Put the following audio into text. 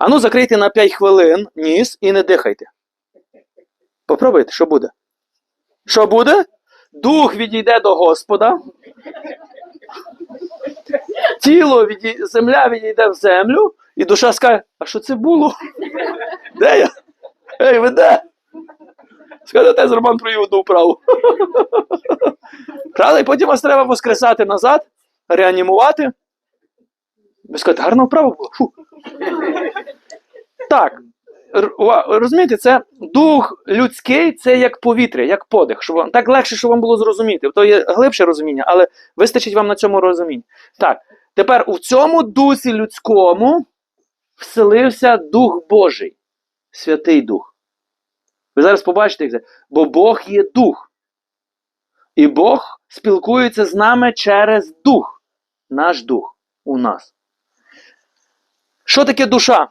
Ану, закрийте на 5 хвилин ніс і не дихайте. Попробуйте, що буде? Що буде? Дух відійде до Господа. Тіло відій... земля відійде в землю, і душа скаже, а що це було? Де я? Ей, ви де? Скажете, отець Роман провів одну вправу. Правда? І потім вас треба воскресати назад, реанімувати. Ви скажете, гарна вправа була. Фу. Так. Розумієте, це дух людський, це як повітря, як подих. Щоб вам, так легше, щоб вам було зрозуміти. То є глибше розуміння, але вистачить вам на цьому розуміння. Так, тепер у цьому дусі людському вселився Дух Божий, Святий Дух. Ви зараз побачите, як це. Бо Бог є дух. І Бог спілкується з нами через дух. Наш дух у нас. Що таке душа?